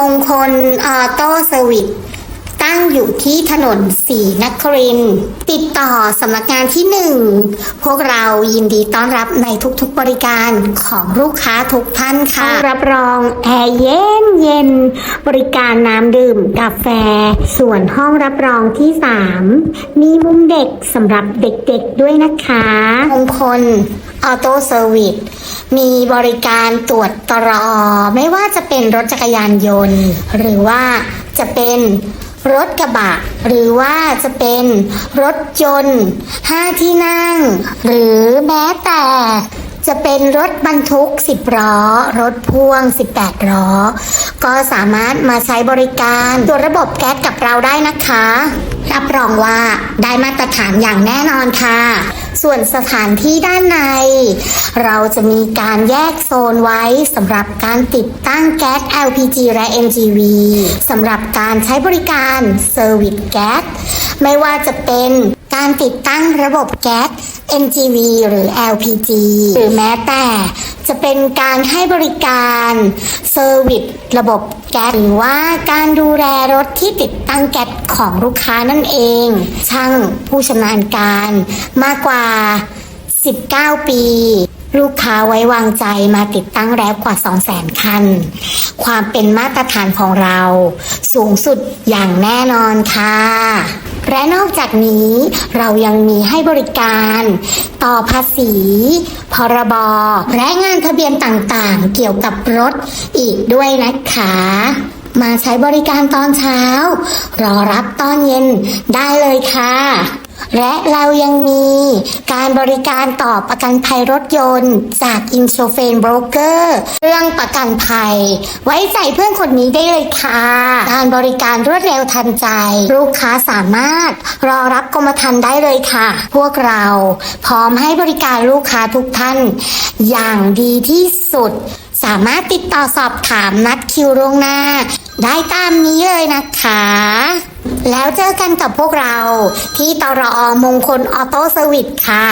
มงคลออโต้เซอร์วิส ตั้งอยู่ที่ถนนสีนครินทร์ติดต่อสำนักงานที่หนึ่งพวกเรายินดีต้อนรับในทุกๆบริการของลูกค้าทุกท่านค่ะ รับรองแอร์เย็นเย็น บริการน้ำดื่มกาแฟ ส่วนห้องรับรองที่3มีมุมเด็กสำหรับเด็กๆด้วยนะคะมงคลออโต้เซอร์วิสมีบริการตรวจตรอ ไม่ว่าจะเป็นรถจักรยานยนต์ หรือว่าจะเป็น รถกระบะ หรือว่าจะเป็นรถยนต์5ที่นั่ง หรือแม้แต่จะเป็นรถบรรทุก 10ล้อ รถพ่วง 18ล้อ ก็สามารถมาใช้บริการตัวระบบแก๊สกับเราได้นะคะ รับรองว่าได้มาตรฐานอย่างแน่นอนค่ะ ส่วนสถานที่ด้านใน เราจะมีการแยกโซนไว้สำหรับการติดตั้งแก๊ส LPG และ NGV สำหรับการใช้บริการเซอร์วิสแก๊สไม่ว่าจะเป็นการติดตั้งระบบแก๊ส NGV หรือ LPG หรือแม้แต่จะเป็นการให้บริการเซอร์วิสระบบแก๊สหรือว่าการดูแลรถที่ติดตั้งแก๊สของลูกค้านั่นเอง ช่างผู้ชำนาญการมากกว่า 19 ปี ลูกค้าไว้วางใจมาติดตั้งแล้วกว่า 200,000 คัน ความเป็นมาตรฐานของเรา สูงสุดอย่างแน่นอนค่ะ และนอกจากนี้เรายังมีให้บริการ ต่อภาษี พรบและงานทะเบียนต่างๆ เกี่ยวกับรถอีกด้วยนะคะ มาใช้บริการตอนเช้า รอรับตอนเย็นได้เลยค่ะ และเรายังมีการบริการต่อประกันภัยรถยนต์ จาก i n s u r a n c e Broker เรื่องประกันภัย ไว้ใจเพื่อนคนนี้ได้เลยค่ะ การบริการรวดเร็วทันใจ ลูกค้าสามารถรอรับกรมธรรม์ได้เลยค่ะ พวกเราพร้อมให้บริการลูกค้าทุกท่าน อย่างดีที่สุด สามารถติดต่อสอบถามนัดคิวล่วงหน้า ได้ตามนี้เลยนะคะ แล้วเจอกันกับพวกเราที่ตรอมงคลออโต้เซอร์วิสค่ะ